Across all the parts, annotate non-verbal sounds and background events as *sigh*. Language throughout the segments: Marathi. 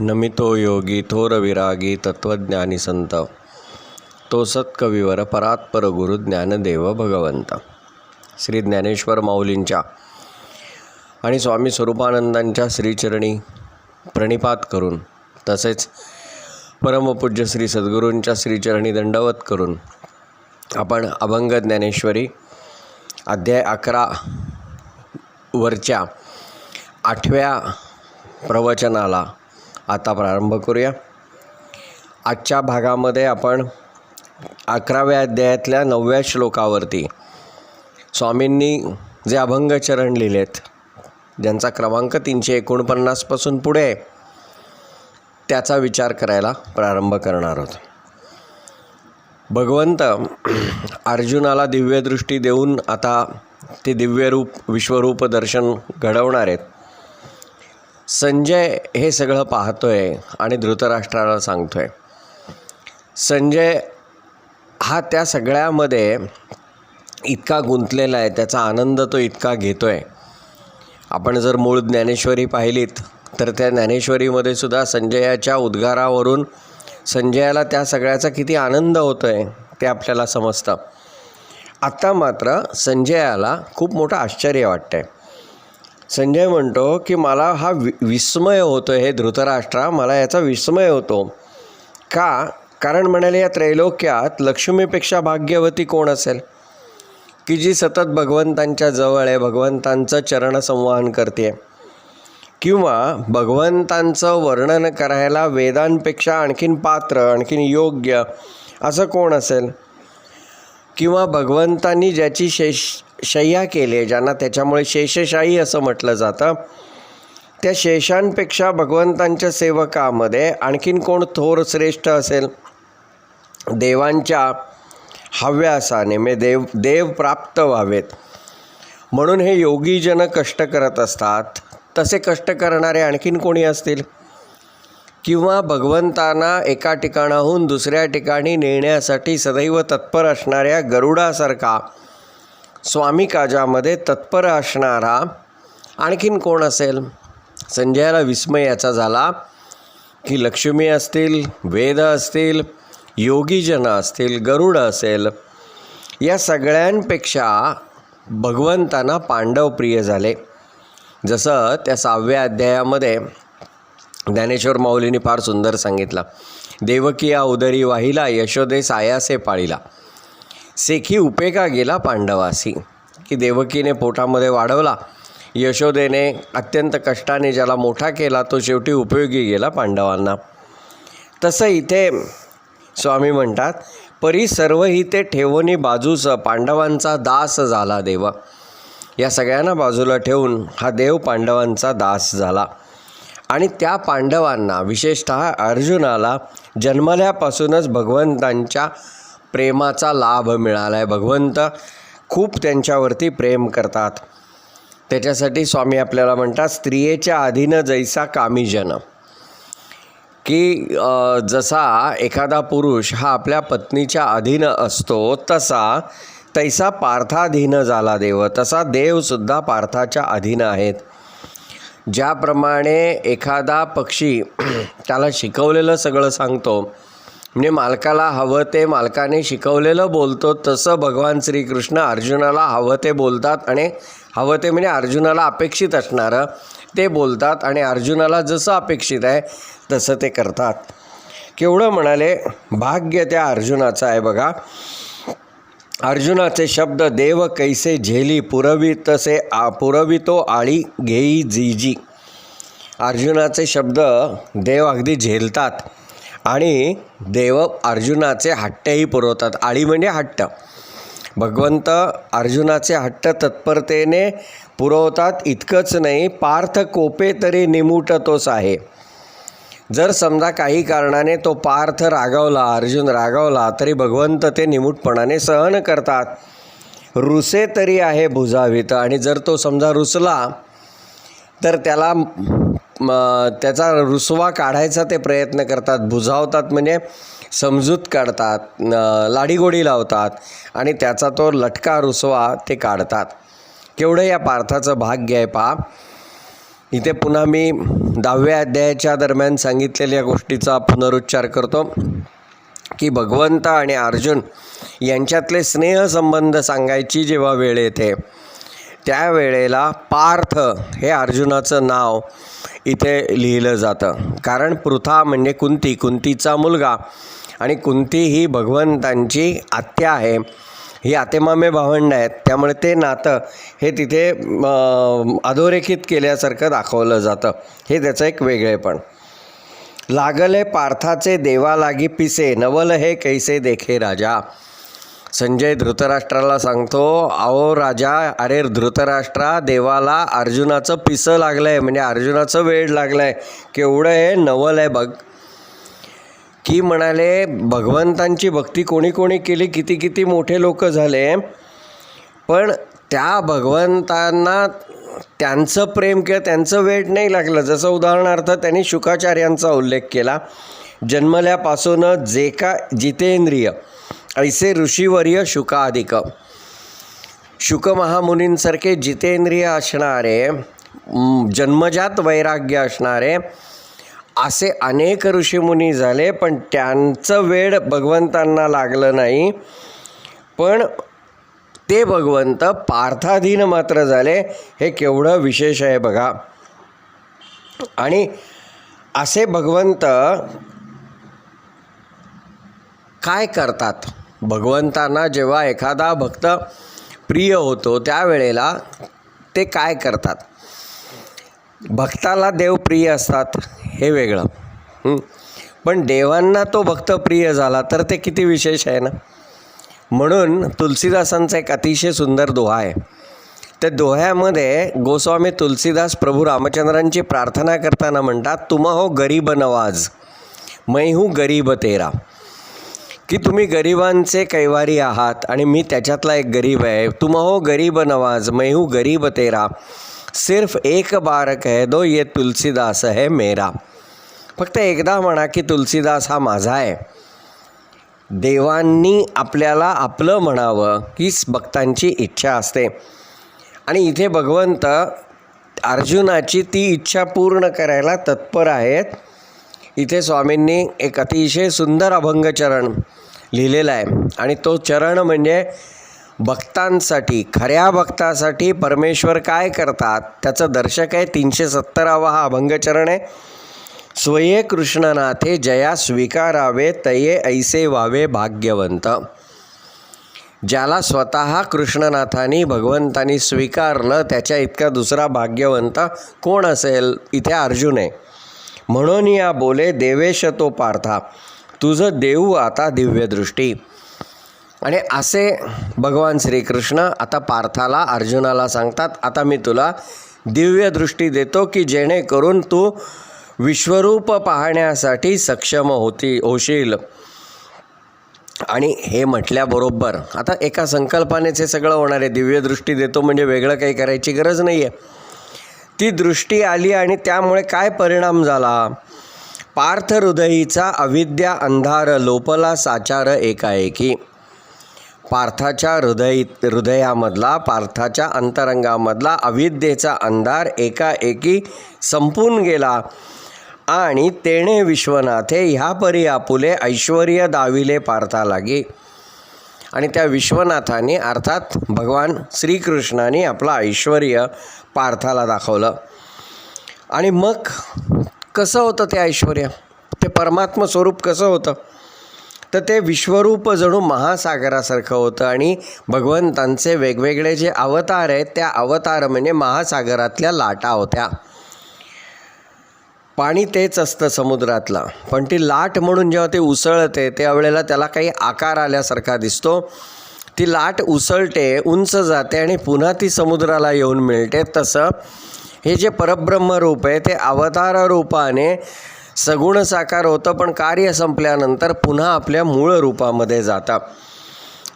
नमितो योगी थोर विरागी तत्त्वज्ञानी संत. तो सत्कविवर परात्पर गुरु ज्ञानदेव भगवंत. श्री ज्ञानेश्वर माऊलींच्या आणि स्वामी स्वरूपानंदांच्या श्रीचरणी प्रणिपात करून तसेच परमपूज्य श्री सद्गुरूंच्या श्रीचरणी दंडवत करून आपण अभंग ज्ञानेश्वरी अध्याय अकरा वरच्या आठव्या प्रवचनाला आता प्रारंभ करूया. आजच्या भागामध्ये आपण अकराव्या अध्यायातल्या नवव्या श्लोकावरती स्वामींनी जे अभंग चरण लिहिलेत ज्यांचा क्रमांक तीनशे एकोणपन्नासपासून पुढे आहे, त्याचा विचार करायला प्रारंभ करणार आहोत. भगवंत अर्जुनाला दिव्यदृष्टी देऊन आता ते दिव्यरूप विश्वरूप दर्शन घडवणार आहेत. संजय हे सगळं पाहतोय आणि धृतराष्ट्राला सांगतोय. संजय हा त्या सगळ्यामध्ये इतका गुंतलेला आहे त्याचा आनंद तो इतका घेतो आहे आपण जर मूळ ज्ञानेश्वरी पाहिलीत तर त्या ज्ञानेश्वरीमध्ये सुद्धा संजयाच्या उद्गारावरून संजयाला त्या सगळ्याचा किती आनंद होतो आहे ते आपल्याला समजतं. आत्ता मात्र संजयाला खूप मोठं आश्चर्य वाटतं आहे संजय म्हणतो की मला हा वि विस्मय होतो हे धृतराष्ट्रा मला याचा विस्मय होतो. का? कारण म्हणाले या त्रैलोक्यात लक्ष्मीपेक्षा भाग्यवती कोण असेल? की जी सतत भगवंतांच्या जवळ आहे भगवंतांचं चरणसंवाहन करते. किंवा भगवंतांचं वर्णन करायला वेदांपेक्षा आणखीन पात्र आणखीन योग्य असं कोण असेल? किंवा भगवंतांनी ज्याची शेष शय्या केले ज्यांना त्याच्यामुळे शेषशाही असं म्हटलं जातं. त्या शेषांपेक्षा भगवंतांच्या सेवकामध्ये आणखीन कोण थोर श्रेष्ठ असेल? देवांच्या हव्यासाने मे देव देव प्राप्त व्हावेत. म्हणून हे योगीजन कष्ट करत असतात. तसे कष्ट करणारे आणखीन कोणी असतील? किंवा भगवंतांना एका ठिकाणाहून दुसऱ्या ठिकाणी नेण्यासाठी सदैव तत्पर असणाऱ्या गरुडासारखा स्वामी काजामध्ये तत्पर असणारा आणखीन कोण असेल? संजयाला विस्मय याचा झाला की लक्ष्मी असतील वेद असतील योगीजन असतील गरुड असेल या सगळ्यांपेक्षा भगवंतांना पांडव प्रिय झाले. जसं त्या सहाव्या अध्यायामध्ये ज्ञानेश्वर माऊलीने फार सुंदर सांगितलं देवकी या उदरी वाहिला यशोदे सायासे पाळीला. सेखी उपेगा गेला पांडवासी. की देवकीने पोटामध्ये वाढवला. यशोदेने अत्यंत कष्टाने ज्याला मोठा केला तो शेवटी उपयोगी गेला पांडवांना. तसं इथे स्वामी म्हणतात परी सर्व ही ते ठेवणी बाजूस पांडवांचा दास झाला देव. या सगळ्यांना बाजूला ठेवून हा देव पांडवांचा दास झाला. आणि त्या पांडवांना विशेषत अर्जुनाला जन्मल्यापासूनच भगवंतांच्या प्रेमाचा लाभ मिळाला आहे भगवंत खूप त्यांच्यावरती प्रेम करतात. त्याच्यासाठी स्वामी आपल्याला म्हणतात स्त्रियेच्या अधीनं जैसा कामीजन. की जसा एखादा पुरुष हा आपल्या पत्नीच्या अधीन असतो तसा तैसा पार्थाधीन झाला देव. तसा देवसुद्धा पार्थाच्या अधीन आहेत. ज्याप्रमाणे एखादा पक्षी *clears throat* त्याला शिकवलेलं सगळं सांगतो म्हणजे मालकाला हवं ते मालकाने शिकवलेलं बोलतो तसं भगवान श्रीकृष्ण अर्जुनाला हवं ते बोलतात आणि हवं ते म्हणजे अर्जुनाला अपेक्षित असणारं ते बोलतात आणि अर्जुनाला जसं अपेक्षित आहे तसं ते करतात. केवढं म्हणाले भाग्य त्या अर्जुनाचं आहे बघा. अर्जुनाचे शब्द देव कैसे झेली पुरवी तसे आ पुरवितो आळी घेई जीजी. अर्जुनाचे शब्द देव अगदी झेलतात. आणि देव अर्जुनाचे हट्टही पुरवतात. आळी म्हणजे हट्ट. भगवंत अर्जुनाचे हट्ट तत्परतेने पुरवतात. इतकंच नाही पार्थ कोपे तरी निमुटतोच आहे. जर समजा काही कारणाने तो पार्थ रागावला अर्जुन रागावला तरी भगवंत ते निमूटपणाने सहन करतात. रुसे तरी आहे भुजावीत. आणि जर तो समजा रुसला तर त्याला त्याचा रुसवा काढायचा ते प्रयत्न करतात बुजावतात म्हणजे समजूत काढतात लाडीगोडी लावतात आणि त्याचा तो लटका रुसवा ते काढतात. केवढं या पार्थाचं भाग्य आहे पहा. इथे पुन्हा मी दहाव्या अध्यायाच्या दरम्यान सांगितलेल्या गोष्टीचा पुनरुच्चार करतो. की भगवंत आणि अर्जुन यांच्यातले स्नेहसंबंध सांगायची जेव्हा वेळ येते त्यावेळेला पार्थ हे अर्जुनाचं नाव इथे लिहिलं जातं. कारण पृथा म्हणजे कुंती कुंतीचा मुलगा. आणि कुंती ही भगवंतांची आत्या आहे. ही आतेमामे भावंड आहेत. त्यामुळे ते नातं हे तिथे अधोरेखित केल्यासारखं दाखवलं जातं. हे त्याचं एक वेगळेपण लागले पार्थाचे देवा लागी पिसे नवल हे कैसे देखे राजा. संजय धृतराष्ट्राला सांगतो अहो राजा अरे धृतराष्ट्रा देवाला अर्जुनाचं पिसं लागलं आहे म्हणजे अर्जुनाचं वेळ लागलं आहे केवढं हे नवल आहे बघ. की म्हणाले भगवंतांची भक्ती कोणी कोणी केली किती किती मोठे लोक झाले. पण त्या भगवंतांना त्यांचं प्रेम किंवा त्यांचं वेट नाही लागलं. जसं उदाहरणार्थ त्यांनी शुकाचार्यांचा उल्लेख केला जन्मल्यापासून जे का जितेंद्रिय ऐसे ऋषीवर्य शुकाधिक शुक महामुनींसारखे जितेंद्रिय असणारे जन्मजात वैराग्य असणारे असे अनेक ऋषीमुनी झाले पण त्यांचं वेळ भगवंतांना लागलं नाही. पण ते भगवंत पार्थाधीन मात्र झाले हे केवढं विशेष आहे बघा. आणि असे भगवंत काय करतात? भगवंतांना जेव्हा एखादा भक्त प्रिय होतो त्यावेळेला ते काय करतात? भक्ताला देव प्रिय असतात हे वेगळं. पण देवांना तो भक्त प्रिय झाला तर ते किती विशेष आहे ना? म्हणून तुलसीदासांचा एक अतिशय सुंदर दोहा आहे. त्या दोह्यामध्ये गोस्वामी तुलसीदास प्रभू रामचंद्रांची प्रार्थना करताना म्हणतात तुमा हो गरीब नवाज मै हूँ गरीब तेरा. की तुम्ही गरिबांचे कैवारी आहात आणि मी त्याच्यातला एक गरीब आहे. तुम हो गरीब नवाज मैं हूँ गरीब तेरा. सिर्फ एक बार कह दो ये तुलसीदास है मेरा. फक्त एकदा म्हणा की तुलसीदास हा माझा आहे. देवांनी आपल्याला आपलं म्हणावं हीच भक्तांची इच्छा असते. आणि इथे भगवंत अर्जुनाची ती इच्छा पूर्ण करायला तत्पर आहेत. इथे स्वामींनी एक अतिशय सुंदर अभंगचरण लिहिलेला आहे. आणि तो चरण म्हणजे भक्तांसाठी खऱ्या भक्तासाठी परमेश्वर काय करतात त्याचं दर्शक आहे तीनशे सत्तरावा हा अभंगचरण आहे. स्वये कृष्णनाथे जया स्वीकारावे तये ऐसे व्हावे भाग्यवंत. ज्याला स्वतः कृष्णनाथानी भगवंतांनी स्वीकारलं त्याच्या इतका दुसरा भाग्यवंत कोण असेल? इथे अर्जुन आहे. म्हणून या बोले देवेश तो पार्था तुझं देऊ आता दिव्यदृष्टी. आणि असे भगवान श्रीकृष्ण आता पार्थाला अर्जुनाला सांगतात आता मी तुला दिव्यदृष्टी देतो की जेणेकरून तू विश्वरूप पाहण्यासाठी सक्षम होती होशील. आणि हे म्हटल्याबरोबर आता एका संकल्पानेच हे सगळं होणार आहे. दिव्यदृष्टी देतो म्हणजे वेगळं काही करायची गरज नाही आहे ती दृष्टी आली आणि त्यामुळे काय परिणाम झाला? पार्थ हृदयीचा अविद्या अंधार लोपला साचार एकाएकी. पार्थाच्या हृदय हृदयामधला पार्थाच्या अंतरंगामधला अविद्येचा अंधार एकाएकी संपून गेला. आणि तेणे विश्वनाथे ह्या परी आपुले ऐश्वर्य दाविले पार्था लागे आणि त्या विश्वनाथाने अर्थात भगवान श्रीकृष्णाने आपलं ऐश्वर पार्थाला दाखवलं. आणि मग कसं होतं ते ऐश्वर ते परमात्म स्वरूप कसं होतं? तर ते विश्वरूप जणू महासागरासारखं होतं आणि भगवंतांचे वेगवेगळे जे अवतार आहेत त्या अवतार म्हणजे महासागरातल्या लाटा होत्या. पाणी तेच असतं समुद्रातलं. पण ती लाट म्हणून जेव्हा ते उसळते त्यावेळेला त्याला काही आकार आल्यासारखा दिसतो. ती लाट उसळते उंच जाते आणि पुन्हा ती समुद्राला येऊन मिळते. तसं हे जे परब्रह्म रूप आहे ते अवतार रूपाने सगुण साकार होतं पण कार्य संपल्यानंतर पुन्हा आपल्या मूळ रूपामध्ये जातं.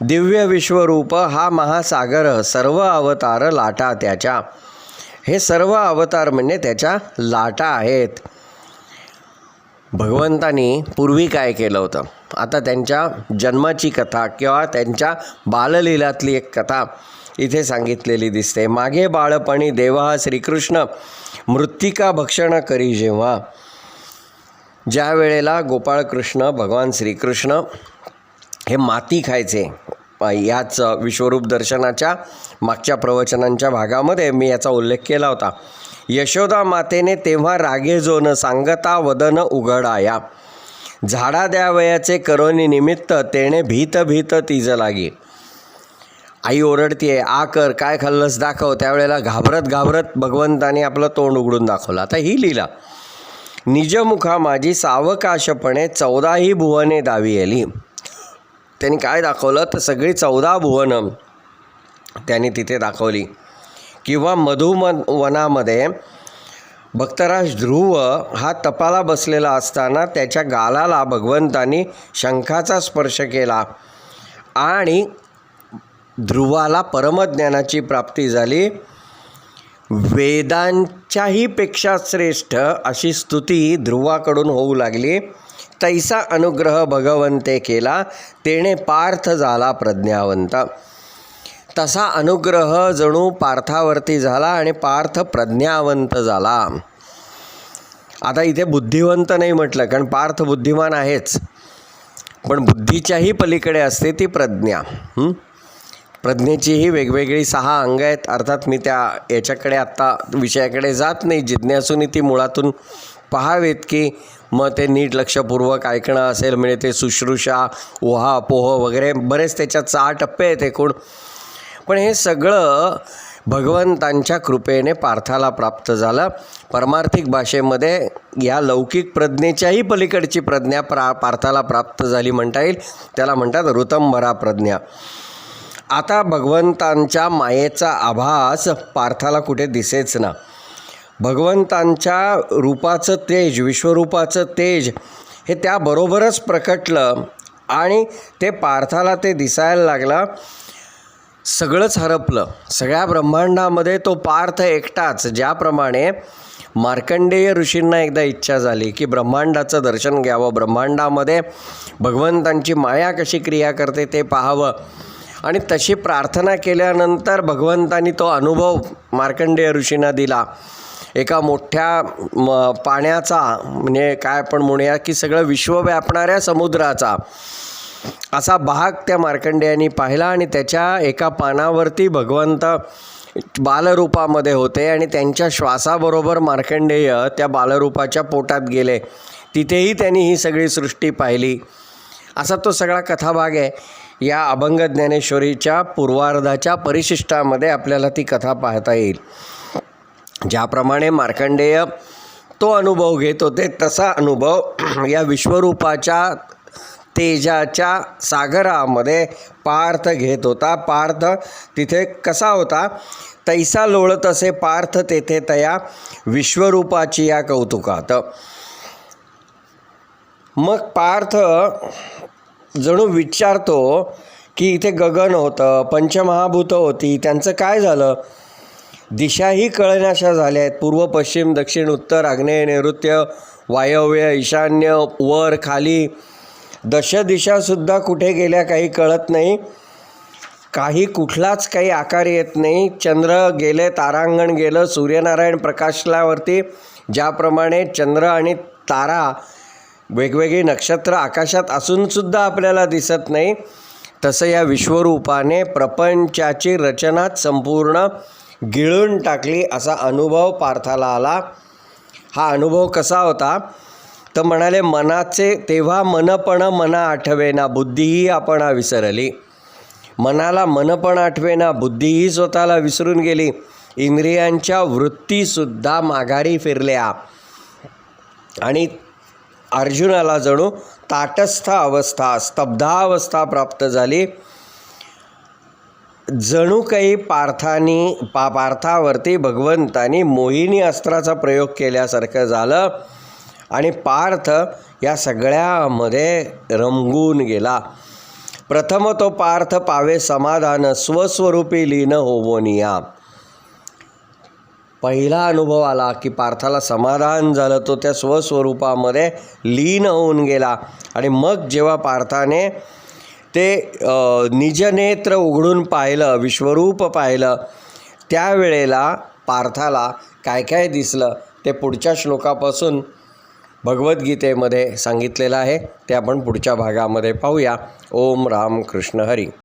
दिव्य विश्वरूप हा महासागर सर्व अवतार लाटा त्याच्या. हे सर्व अवतार म्हणजे त्याच्या लाटा आहेत. भगवंतानी पूर्वी काय केलं होतं? आता त्यांच्या जन्माची कथा किंवा त्यांच्या बाललीलातली एक कथा इथे सांगितलेली दिसते. मागे बाळपणी देवा हा श्रीकृष्ण मृत्तिका भक्षण करी जेव्हा. ज्या वेळेला गोपाळकृष्ण भगवान श्रीकृष्ण हे माती खायचे याच विश्वरूप दर्शनाच्या मागच्या प्रवचनांच्या भागामध्ये मी याचा उल्लेख केला होता. यशोदा मातेने तेव्हा रागे जोन सांगता वदन उघडाया. झाडा द्यावयाचे करोनी निमित्त तेणे भीत भीत तिज लागी आई ओरडतीये आ कर काय खाल्लंस दाखव. त्यावेळेला घाबरत घाबरत भगवंताने आपलं तोंड उघडून दाखवलं. आता ही लिला. निजमुखा माझी सावकाशपणे चौदाही भुवने दावी आली त्यांनी काय दाखवलं? तर सगळी चौदा भुवनं त्यांनी तिथे दाखवली. किंवा मधुमन वनामध्ये भक्तराज ध्रुव हा तपाला बसलेला असताना त्याच्या गालाला भगवंतानी शंखाचा स्पर्श केला आणि ध्रुवाला परमज्ञानाची प्राप्ती झाली. वेदांच्याही पेक्षा श्रेष्ठ अशी स्तुती ध्रुवाकडून होऊ लागली. तैसा अनुग्रह भगवंते केला. तेणे पार्थ झाला प्रज्ञावंत. तसा अनुग्रह जणू पार्थावरती झाला आणि पार्थ प्रज्ञावंत झाला. आता इथे बुद्धिवंत नाही म्हटलं कारण पार्थ बुद्धिमान आहेच. पण बुद्धीच्याही पलीकडे असते ती प्रज्ञा. प्रज्ञेचीही वेगवेगळी सहा अंग आहेत. अर्थात मी त्या याच्याकडे आत्ता विषयाकडे जात नाही. जिज्ञासूनी ती मुळातून पहावेत की मग ते नीट लक्षपूर्वक ऐकणं असेल म्हणजे ते शुश्रूषा ओहा पोह वगैरे बरेच त्याच्यात सहा टप्पे आहेत एकूण. पण हे सगळं भगवंतांच्या कृपेने पार्थाला प्राप्त झालं. परमार्थिक भाषेमध्ये या लौकिक प्रज्ञेच्याही पलीकडची प्रज्ञा प्रा पार्थाला प्राप्त झाली म्हणता येईल. त्याला म्हणतात ऋतंभरा प्रज्ञा. आता भगवंतांच्या मायेचा आभास पार्थाला कुठे दिसेच ना. भगवंतांच्या रूपाचं तेज विश्वरूपाचं तेज हे त्याबरोबरच प्रकटलं आणि ते पार्थाला ते दिसायला लागलं. सगळंच हरपलं. सगळ्या ब्रह्मांडामध्ये तो पार्थ एकटाच ज्याप्रमाणे मार्कंडेय ऋषींना एकदा इच्छा झाली की ब्रह्मांडाचं दर्शन घ्यावं ब्रह्मांडामध्ये भगवंतांची माया कशी क्रिया करते ते पाहावं. आणि तशी प्रार्थना केल्यानंतर भगवंतांनी तो अनुभव मार्कंडेय ऋषींना दिला. एका मोठ्या म पाण्याचा म्हणजे काय आपण म्हणूया की सगळं विश्व व्यापणाऱ्या समुद्राचा. असा भाग त्या मार्कंडेयानी पाहिला आणि त्याच्या एका पानावरती भगवंत बालरूपामध्ये होते आणि त्यांच्या श्वासाबरोबर मार्कंडेय त्या बालरूपाच्या पोटात गेले. तिथेही त्यांनी ही सगळी सृष्टी पाहिली. असा तो सगळा कथाभाग आहे. या अभंग ज्ञानेश्वरीच्या पूर्वार्धाच्या परिशिष्टामध्ये आपल्याला ती कथा पाहता येईल. ज्याप्रमाणे मार्कंडेय तो अनुभव घेत होते तसा अनुभव या विश्वरूपाच्या तेजाच्या सागरामध्ये पार्थ घेत होता. पार्थ तिथे कसा होता? तैसा लोळत असे पार्थ तेथे तया विश्वरूपाची या कौतुकात. मग पार्थ जणू विचारतो की इथे गगन होतं पंचमहाभूतं होती त्यांचं काय झालं? दिशाही कळण्याशा झाल्या आहेत पूर्व पश्चिम दक्षिण उत्तर आग्नेय नैऋत्य वायव्य ईशान्य वर खाली दशदिशासुद्धा कुठे गेल्या काही कळत नाही. काही कुठलाच काही आकार येत नाही. चंद्र गेले तारांगण गेलं सूर्यनारायण प्रकाशलावरती ज्याप्रमाणे चंद्र आणि तारा वेगवेगळी नक्षत्र आकाशात असूनसुद्धा आपल्याला दिसत नाही तसं या विश्वरूपाने प्रपंचाची रचनाच संपूर्ण गिळून टाकली असा अनुभव पार्थाला आला. हा अनुभव कसा होता? तर म्हणाले मनाचे तेव्हा मनपण मना आठवेना बुद्धीही आपण विसरली. मनाला मनपण आठवेना बुद्धीही स्वतःला विसरून गेली. इंद्रियांच्या वृत्तीसुद्धा माघारी फिरल्या. आणि अर्जुनाला जणू ताटस्थ अवस्था स्तब्धावस्था प्राप्त झाली. जणू काही पार्थानी पा पार्थावरती भगवंतानी मोहिनी अस्त्राचा प्रयोग केल्यासारखं झालं. आणि पार्थ या सगळ्यामध्ये रंगून गेला. प्रथम तो पार्थ पावे समाधान स्वस्वरूपी लीन होवोनिया पहिला अनुभव आला की पार्थाला समाधान झालं तो त्या स्वस्वरूपामध्ये लीन होऊन गेला. आणि मग जेव्हा पार्थाने ते निजनेत्र उघडून पाहिलं विश्वरूप पाहिलं त्यावेळेला पार्थाला काय काय दिसलं ते पुढच्या श्लोकापासून भगवद्गीतेमध्ये सांगितलेलं आहे. ते आपण पुढच्या भागामध्ये पाहूया. ओम राम कृष्ण हरी.